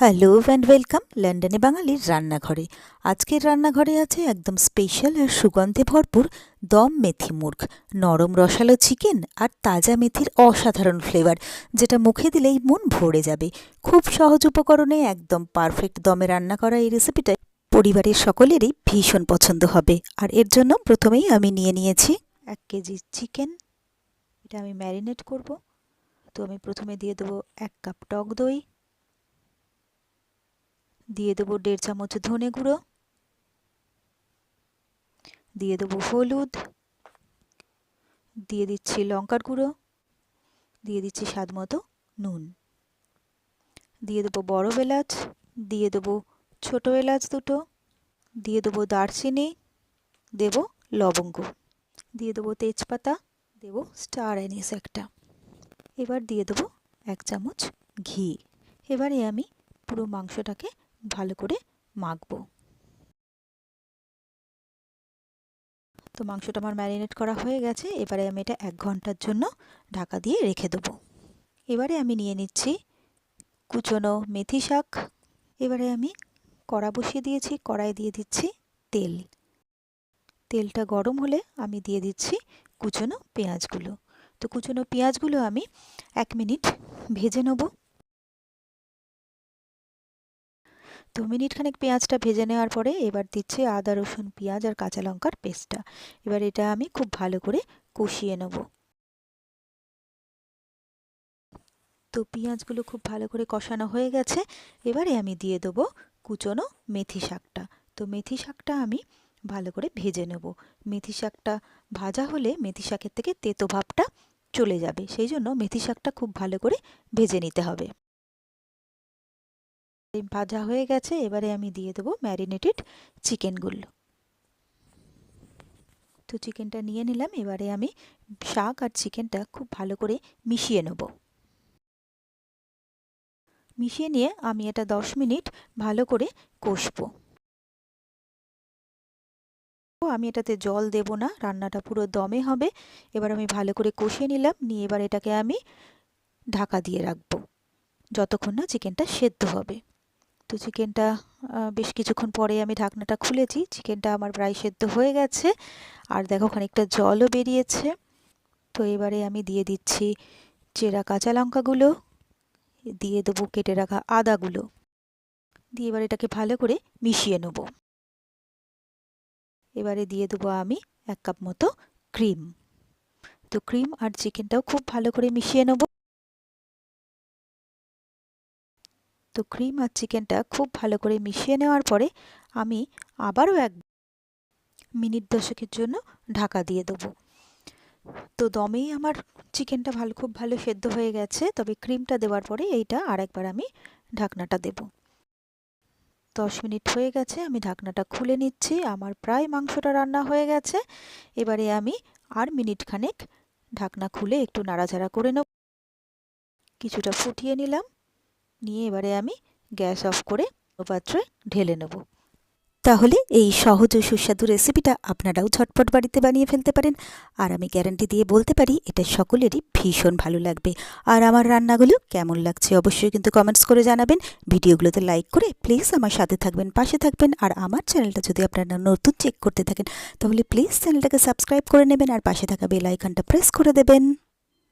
Hello and welcome লন্ডনে বাঙালির রান্নাঘরে। আজকের রান্নাঘরে আছে একদম স্পেশাল আর সুগন্ধে ভরপুর দম মেথি মুর্গ, নরম রসালো চিকেন আর তাজা মেথির অসাধারণ ফ্লেভার যেটা মুখে দিলেই মন ভরে যাবে। খুব সহজ উপকরণে একদম পারফেক্ট দমে রান্না করা এই রেসিপিটা পরিবারের সকলেরই ভীষণ পছন্দ হবে। আর এর জন্য প্রথমেই আমি নিয়ে নিয়েছি এক কেজি চিকেন এটা আমি ম্যারিনেট করব। তো আমি প্রথমে দিয়ে দেবো এক কাপ টক দই। দিয়ে দেবো দেড় চামচ ধনে গুঁড়ো। দিয়ে দেবো হলুদ। দিয়ে দিচ্ছি লঙ্কার গুঁড়ো। দিয়ে দিচ্ছি স্বাদ মতো নুন। দিয়ে দেবো বড় এলাচ। দিয়ে দেবো ছোটো এলাচ দুটো। দিয়ে দেবো দারচিনি। দেব লবঙ্গ। দিয়ে দেবো তেজপাতা। দেব স্টার অ্যানিস একটা। এবার দিয়ে দেবো এক চামচ ঘি। এবারে আমি পুরো মাংসটাকে ভালো করে মাখবো। তো মাংসটা আমার ম্যারিনেট করা হয়ে গেছে। এবারে আমি এটা এক ঘণ্টার জন্য ঢাকা দিয়ে রেখে দেবো। এবারে আমি নিয়ে নিচ্ছি কুচনো মেথি শাক। এবারে আমি কড়া বসিয়ে দিয়েছি কড়াই দিয়ে দিচ্ছি তেল। তেলটা গরম হলে আমি দিয়ে দিচ্ছি কুচনো পেঁয়াজগুলো। তো কুচনো পেঁয়াজগুলো আমি এক মিনিট ভেজে নেব। তো মিনিট খানেক পেঁয়াজটা ভেজে নেওয়ার পরে এবার দিচ্ছি আদা, রসুন, পেঁয়াজ আর কাঁচা লঙ্কার পেস্টটা। এবার এটা আমি খুব ভালো করে কষিয়ে নেব। তো পেঁয়াজগুলো খুব ভালো করে কষানো হয়ে গেছে। এবারে আমি দিয়ে দেবো কুচনো মেথি শাকটা। তো মেথি শাকটা আমি ভালো করে ভেজে নেব। মেথি শাকটা ভাজা হলে মেথি শাকের থেকে তেতো ভাবটা চলে যাবে। সেই জন্য মেথি শাকটা খুব ভালো করে ভেজে নিতে হবে। ভাজা হয়ে গেছে, এবারে আমি দিয়ে দেবো ম্যারিনেটেড চিকেনগুলো। তো চিকেনটা নিয়ে নিলাম, এবারে আমি শাক আর চিকেনটা খুব ভালো করে মিশিয়ে নেব। মিশিয়ে নিয়ে আমি এটা দশ মিনিট ভালো করে কষবো। আমি এটাতে জল দেব না, রান্নাটা পুরো দমে হবে, এবার আমি ভালো করে কষিয়ে নিলাম, নিয়ে এবার এটাকে আমি ঢাকা দিয়ে রাখব, যতক্ষণ না চিকেনটা সেদ্ধ হবে। তো চিকেনটা বেশ কিছুক্ষণ পরে আমি ঢাকনাটা খুলেছি। চিকেনটা আমার প্রায় সেদ্ধ হয়ে গেছে। আর দেখো খানিকটা জলও বেরিয়েছে। তো এবারে আমি দিয়ে দিচ্ছি চেরা কাঁচা লঙ্কাগুলো, দিয়ে দেবো কেটে রাখা আদাগুলো। দিয়ে এবার এটাকে ভালো করে মিশিয়ে নেব। এবারে দিয়ে দেবো আমি এক কাপ মতো ক্রিম। তো ক্রিম আর চিকেনটাও খুব ভালো করে মিশিয়ে নেব। তো ক্রিম আর চিকেনটা খুব ভালো করে মিশিয়ে নেওয়ার পরে আমি আবারও এক মিনিট দশকের জন্য ঢাকা দিয়ে দেবো। তো দমেই আমার চিকেনটা ভালো, খুব ভালো সেদ্ধ হয়ে গেছে। তবে ক্রিমটা দেওয়ার পরে এইটা আরেকবার আমি ঢাকনাটা দেব। দশ মিনিট হয়ে গেছে, আমি ঢাকনাটা খুলে নিচ্ছি। আমার প্রায় মাংসটা রান্না হয়ে গেছে। এবারে আমি আর মিনিট খানেক ঢাকনা খুলে একটু নাড়াচাড়া করে নেব। কিছুটা ফুটিয়ে নিলাম। নিয়ে এবারে আমি গ্যাস অফ করে পাত্রে ঢেলে নেব। তাহলে এই সহজ ও সুস্বাদু রেসিপিটা আপনারাও ঝটপট বাড়িতে বানিয়ে ফেলতে পারেন। আর আমি গ্যারান্টি দিয়ে বলতে পারি, এটা সকলেরই ভীষণ ভালো লাগবে। আর আমার রান্নাগুলো কেমন লাগছে অবশ্যই কিন্তু কমেন্টস করে জানাবেন। ভিডিওগুলোতে লাইক করে প্লিজ আমার সাথে থাকবেন, পাশে থাকবেন। আর আমার চ্যানেলটা যদি আপনারা নতুন চেক করতে থাকেন, তাহলে প্লিজ চ্যানেলটাকে সাবস্ক্রাইব করে নেবেন আর পাশে থাকা বেল আইকনটা প্রেস করে দেবেন।